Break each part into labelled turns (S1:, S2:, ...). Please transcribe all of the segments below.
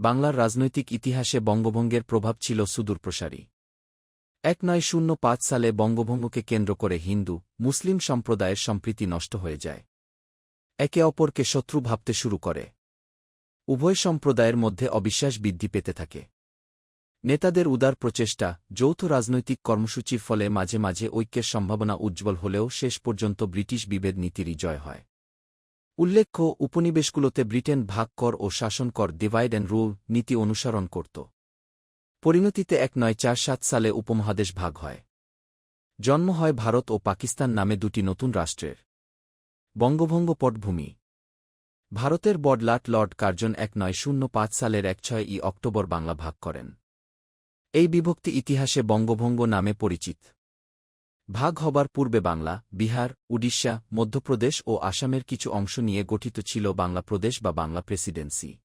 S1: বাংলার রাজনৈতিক ইতিহাসে বঙ্গভঙ্গের প্রভাব ছিল সুদূরপ্রসারী। এক নয় শূন্য পাঁচ সালে বঙ্গভঙ্গকে কেন্দ্র করে হিন্দু, মুসলিম সম্প্রদায়ের সম্প্রীতি নষ্ট হয়ে যায়। একে অপরকে শত্রু ভাবতে শুরু করে। উভয় সম্প্রদায়ের মধ্যে অবিশ্বাস বৃদ্ধি পেতে থাকে। নেতাদের উদার প্রচেষ্টা, যৌথ রাজনৈতিক কর্মসূচির ফলে মাঝে মাঝে ঐক্যের সম্ভাবনা উজ্জ্বল হলেও শেষ পর্যন্ত ব্রিটিশ বিভেদ নীতিরই জয় হয়। উল্লেখ্য, উপনিবেশগুলোতে ব্রিটেন ভাগ কর ও শাসন কর ডিভাইড অ্যান্ড রুল নীতি অনুসরণ করত। পরিণতিতে এক নয় চার সাত সালে উপমহাদেশ ভাগ হয়। জন্ম হয় ভারত ও পাকিস্তান নামে দুটি নতুন রাষ্ট্রের। বঙ্গভঙ্গ পটভূমি। ভারতের বডলাট লর্ড কার্জন এক নয় শূন্য পাঁচ সালের এক ছয় ই অক্টোবর বাংলা ভাগ করেন। এই বিভক্তি ইতিহাসে বঙ্গভঙ্গ নামে পরিচিত। ভাগ হবার পূর্বে বাংলা, বিহার, উড়িষ্যা, মধ্যপ্রদেশ ও আসামের কিছু অংশ নিয়ে গঠিত ছিল বাংলা প্রদেশ বা বাংলা প্রেসিডেন্সি।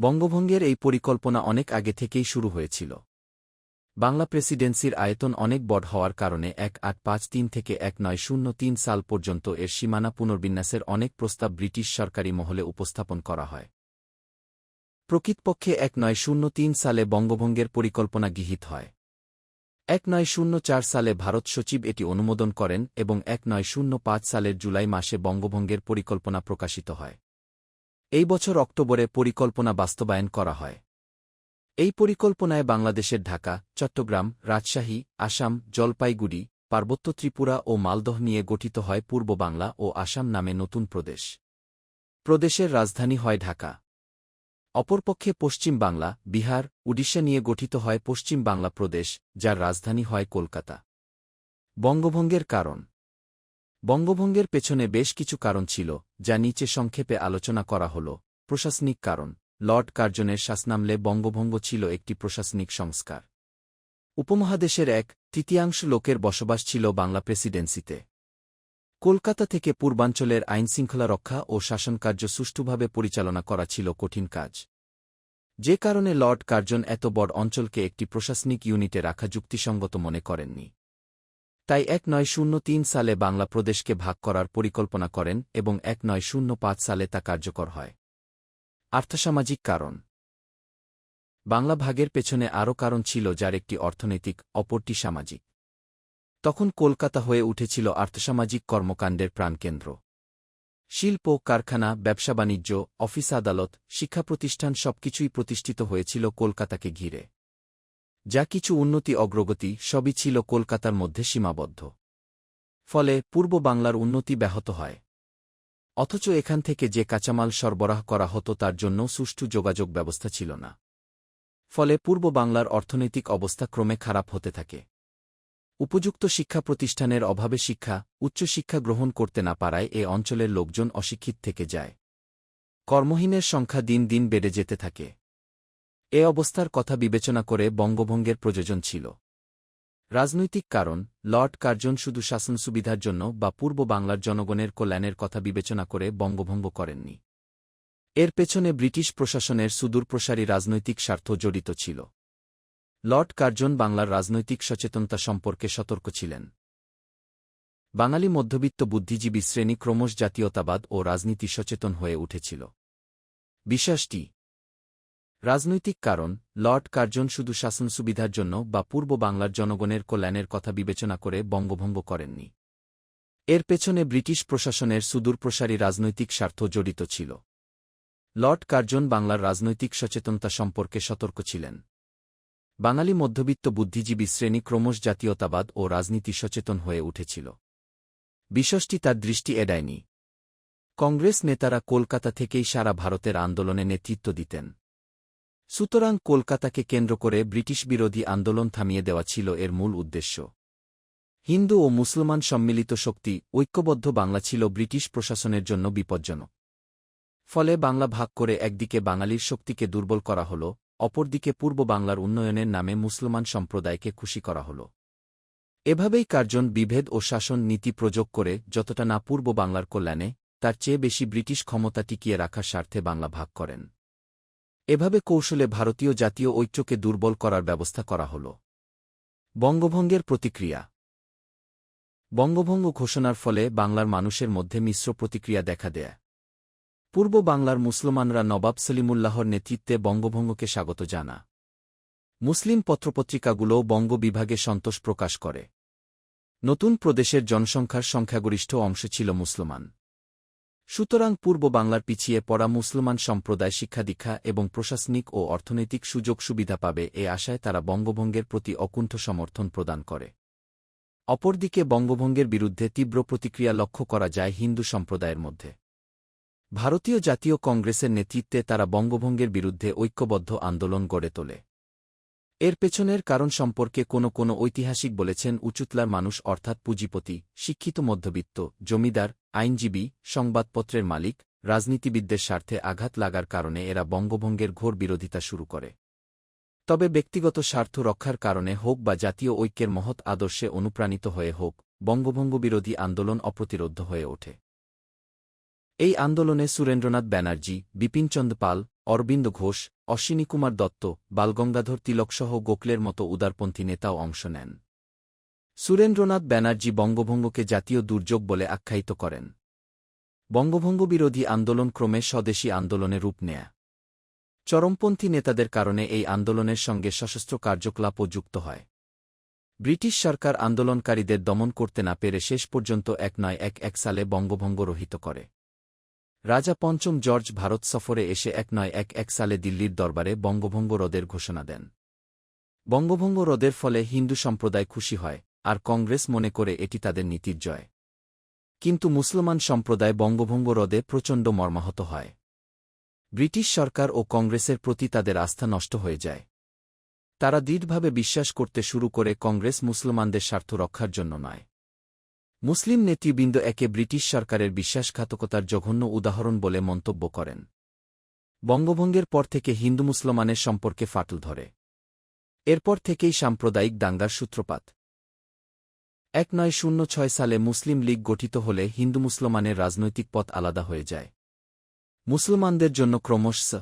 S1: বঙ্গভঙ্গের এই পরিকল্পনা অনেক আগে থেকেই শুরু হয়েছিল। বাংলা প্রেসিডেন্সির আয়তন অনেক বড় হওয়ার কারণে এক আট পাঁচ তিন থেকে এক নয় শূন্য তিন সাল পর্যন্ত এর সীমানা পুনর্বিন্যাসের অনেক প্রস্তাব ব্রিটিশ সরকারি মহলে উপস্থাপন করা হয়। প্রকৃতপক্ষে এক নয় শূন্য তিন সালে বঙ্গভঙ্গের পরিকল্পনা গৃহীত হয়। এক নয় শূন্য চার সালে ভারত সচিব এটি অনুমোদন করেন এবং এক নয় শূন্য পাঁচ সালের জুলাই মাসে বঙ্গভঙ্গের পরিকল্পনা প্রকাশিত হয়। এই বছর অক্টোবরে পরিকল্পনা বাস্তবায়ন করা হয়। এই পরিকল্পনায় বাংলাদেশের ঢাকা, চট্টগ্রাম, রাজশাহী, আসাম, জলপাইগুড়ি, পার্বত্য ত্রিপুরা ও মালদহ নিয়ে গঠিত হয় পূর্ব বাংলা ও আসাম নামে নতুন প্রদেশ। প্রদেশের রাজধানী হয় ঢাকা। অপরপক্ষে পশ্চিম বাংলা, বিহার, উড়িষ্যা নিয়ে গঠিত হয় পশ্চিম বাংলা প্রদেশ, যার রাজধানী হয় কলকাতা। বঙ্গভঙ্গের কারণ। বঙ্গভঙ্গের পেছনে বেশ কিছু কারণ ছিল, যা নিচে সংক্ষেপে আলোচনা করা হল। প্রশাসনিক কারণ। লর্ড কার্জনের শাসনামলে বঙ্গভঙ্গ ছিল একটি প্রশাসনিক সংস্কার। উপমহাদেশের এক তৃতীয়াংশ লোকের বসবাস ছিল বাংলা প্রেসিডেন্সিতে। কলকাতা থেকে পূর্বাঞ্চলের আইনশৃঙ্খলা রক্ষা ও শাসনকার্য সুষ্ঠুভাবে পরিচালনা করা ছিল কঠিন কাজ। যে কারণে লর্ড কার্জন এত বড় অঞ্চলকে একটি প্রশাসনিক ইউনিটে রাখা যুক্তিসঙ্গত মনে করেননি। তাই এক নয় শূন্য তিন সালে বাংলা প্রদেশকে ভাগ করার পরিকল্পনা করেন এবং এক নয় শূন্য পাঁচ সালে তা কার্যকর হয়। আর্থসামাজিক কারণ। বাংলা ভাগের পেছনে আরও কারণ ছিল যার একটি অর্থনৈতিক, অপরটি সামাজিক। তখন কলকাতা হয়ে উঠেছিল আর্থসামাজিক কর্মকাণ্ডের প্রাণকেন্দ্র। শিল্প, কারখানা, ব্যবসা বাণিজ্য, অফিস আদালত শিক্ষা প্রতিষ্ঠান সবকিছুই প্রতিষ্ঠিত হয়েছিল কলকাতাকে ঘিরে। যা কিছু উন্নতি অগ্রগতি সবই ছিল কলকাতার মধ্যে সীমাবদ্ধ। ফলে পূর্ব বাংলার উন্নতি ব্যাহত হয়। অথচ এখান থেকে যে কাঁচামাল সরবরাহ করা হতো তার জন্য সুষ্ঠু যোগাযোগ ব্যবস্থা ছিল না। ফলে পূর্ব বাংলার অর্থনৈতিক অবস্থা ক্রমে খারাপ হতে থাকে। উপযুক্ত শিক্ষা প্রতিষ্ঠানের অভাবে শিক্ষা, উচ্চশিক্ষা গ্রহণ করতে না পারায় এ অঞ্চলের লোকজন অশিক্ষিত থেকে যায়। কর্মহীনের সংখ্যা দিন দিন বেড়ে যেতে থাকে। এ অবস্থার কথা বিবেচনা করে বঙ্গভঙ্গের প্রয়োজন ছিল। রাজনৈতিক কারণ, লর্ড কার্জন শুধু শাসন সুবিধার জন্য বা পূর্ব বাংলার জনগণের কল্যাণের কথা বিবেচনা করে বঙ্গভঙ্গ করেননি। এর পেছনে ব্রিটিশ প্রশাসনের সুদূরপ্রসারী রাজনৈতিক স্বার্থ জড়িত ছিল। লর্ড কার্জন বাংলার রাজনৈতিক সচেতনতা সম্পর্কে সতর্ক ছিলেন। বাঙালি মধ্যবিত্ত বুদ্ধিজীবী শ্রেণি ক্রমশ জাতীয়তাবাদ ও রাজনীতি সচেতন হয়ে উঠেছিল। বিশ্বাসটি, রাজনৈতিক কারণ, লর্ড কার্জন শুধু শাসন সুবিধার জন্য বা পূর্ব বাংলার জনগণের কল্যাণের কথা বিবেচনা করে বঙ্গভঙ্গ করেননি। এর পেছনে ব্রিটিশ প্রশাসনের সুদূরপ্রসারী রাজনৈতিক স্বার্থ জড়িত ছিল। লর্ড কার্জন বাংলার রাজনৈতিক সচেতনতা সম্পর্কে সতর্ক ছিলেন। বাঙালি মধ্যবিত্ত বুদ্ধিজীবী শ্রেণি ক্রমশ জাতীয়তাবাদ ও রাজনীতি সচেতন হয়ে উঠেছিল। বিষয়টি তার দৃষ্টি এড়ায়নি। কংগ্রেস নেতারা কলকাতা থেকেই সারা ভারতের আন্দোলনে নেতৃত্ব দিতেন। সুতরাং কলকাতাকে কেন্দ্র করে ব্রিটিশ বিরোধী আন্দোলন থামিয়ে দেওয়া ছিল এর মূল উদ্দেশ্য। হিন্দু ও মুসলমান সম্মিলিত শক্তি ঐক্যবদ্ধ বাংলা ছিল ব্রিটিশ প্রশাসনের জন্য বিপজ্জনক। ফলে বাংলা ভাগ করে একদিকে বাঙালির শক্তিকে দুর্বল করা হল অপরদিকে পূর্ব বাংলার উন্নয়নের নামে মুসলমান সম্প্রদায়কে খুশি করা হল। এভাবেই কার্জন বিভেদ ও শাসন নীতি প্রযোগ করে যতটা না পূর্ব বাংলার কল্যাণে, তার চেয়ে বেশি ব্রিটিশ ক্ষমতা টিকিয়ে রাখার স্বার্থে বাংলা ভাগ করেন। এভাবে কৌশলে ভারতীয় জাতীয় ঐক্যকে দুর্বল করার ব্যবস্থা করা হল। বঙ্গভঙ্গের প্রতিক্রিয়া। বঙ্গভঙ্গ ঘোষণার ফলে বাংলার মানুষের মধ্যে মিশ্র প্রতিক্রিয়া দেখা দেয়। পূর্ব বাংলার মুসলমানরা নবাব সলিমুল্লাহর নেতৃত্বে বঙ্গভঙ্গকে স্বাগত জানা। মুসলিম পত্রপত্রিকাগুলোও বঙ্গ বিভাগে সন্তোষ প্রকাশ করে। নতুন প্রদেশের জনসংখ্যার সংখ্যাগরিষ্ঠ অংশ ছিল মুসলমান। সুতরাং পূর্ব বাংলার পিছিয়ে পড়া মুসলমান সম্প্রদায় শিক্ষাদীক্ষা এবং প্রশাসনিক ও অর্থনৈতিক সুযোগ সুবিধা পাবে এ আশায় তারা বঙ্গভঙ্গের প্রতি অকুণ্ঠ সমর্থন প্রদান করে। অপরদিকে বঙ্গভঙ্গের বিরুদ্ধে তীব্র প্রতিক্রিয়া লক্ষ্য করা যায় হিন্দু সম্প্রদায়ের মধ্যে। ভারতীয় জাতীয় কংগ্রেসের নেতৃত্বে তারা বঙ্গভঙ্গের বিরুদ্ধে ঐক্যবদ্ধ আন্দোলন গড়ে তোলে। এর পেছনের কারণ সম্পর্কে কোনো কোনো ঐতিহাসিক বলেছেন উচুতলার মানুষ অর্থাৎ পুঁজিপতি, শিক্ষিত মধ্যবিত্ত, জমিদার, আইনজীবী, সংবাদপত্রের মালিক, রাজনীতিবিদদের স্বার্থে আঘাত লাগার কারণে এরা বঙ্গভঙ্গের ঘোর বিরোধিতা শুরু করে। তবে ব্যক্তিগত স্বার্থ রক্ষার কারণে হোক বা জাতীয় ঐক্যের মহৎ আদর্শে অনুপ্রাণিত হয়ে হোক বঙ্গভঙ্গ বিরোধী আন্দোলন অপ্রতিরোধ হয়ে ওঠে। এই আন্দোলনে সুরেন্দ্রনাথ ব্যানার্জি, বিপিনচন্দ পাল, অরবিন্দ ঘোষ অশ্বিনীকুমার দত্ত, বালগঙ্গাধর তিলকসহ গোখলের মতো উদারপন্থী নেতাও অংশ নেন। সুরেন্দ্রনাথ ব্যানার্জি বঙ্গভঙ্গকে জাতীয় দুর্যোগ বলে আখ্যায়িত করেন। বঙ্গভঙ্গ বিরোধী আন্দোলন ক্রমে স্বদেশী আন্দোলনে রূপ নেয়া। চরমপন্থী নেতাদের কারণে এই আন্দোলনের সঙ্গে সশস্ত্র কার্যকলাপও যুক্ত হয়। ব্রিটিশ সরকার আন্দোলনকারীদের দমন করতে না পেরে শেষ পর্যন্ত এক নয় এক এক সালে বঙ্গভঙ্গ রহিত করে। রাজা পঞ্চম জর্জ ভারত সফরে এসে এক নয় এক এক সালে দিল্লির দরবারে বঙ্গভঙ্গ রদের ঘোষণা দেন। বঙ্গভঙ্গ রদের ফলে হিন্দু সম্প্রদায় খুশি হয়, আর কংগ্রেস মনে করে এটি তাদের নীতির জয়। কিন্তু মুসলমান সম্প্রদায় বঙ্গভঙ্গ রদে প্রচণ্ড মর্মাহত হয়। ব্রিটিশ সরকার ও কংগ্রেসের প্রতি তাদের আস্থা নষ্ট হয়ে যায়। তারা দৃঢ়ভাবে বিশ্বাস করতে শুরু করে কংগ্রেস মুসলমানদের স্বার্থ রক্ষার জন্য নয়। মুসলিম নেতৃবৃন্দ একে ব্রিটিশ সরকারের বিশ্বাসঘাতকতার জঘন্য উদাহরণ বলে মন্তব্য করেন। বঙ্গভঙ্গের পর থেকে হিন্দু মুসলমানের সম্পর্কে ফাটল ধরে। এরপর থেকেই সাম্প্রদায়িক দাঙ্গার সূত্রপাত। এক নয় শূন্য ছয় সালে মুসলিম লীগ গঠিত হলে হিন্দু মুসলমানের রাজনৈতিক পথ আলাদা হয়ে যায়। মুসলমানদের জন্য ক্রমশ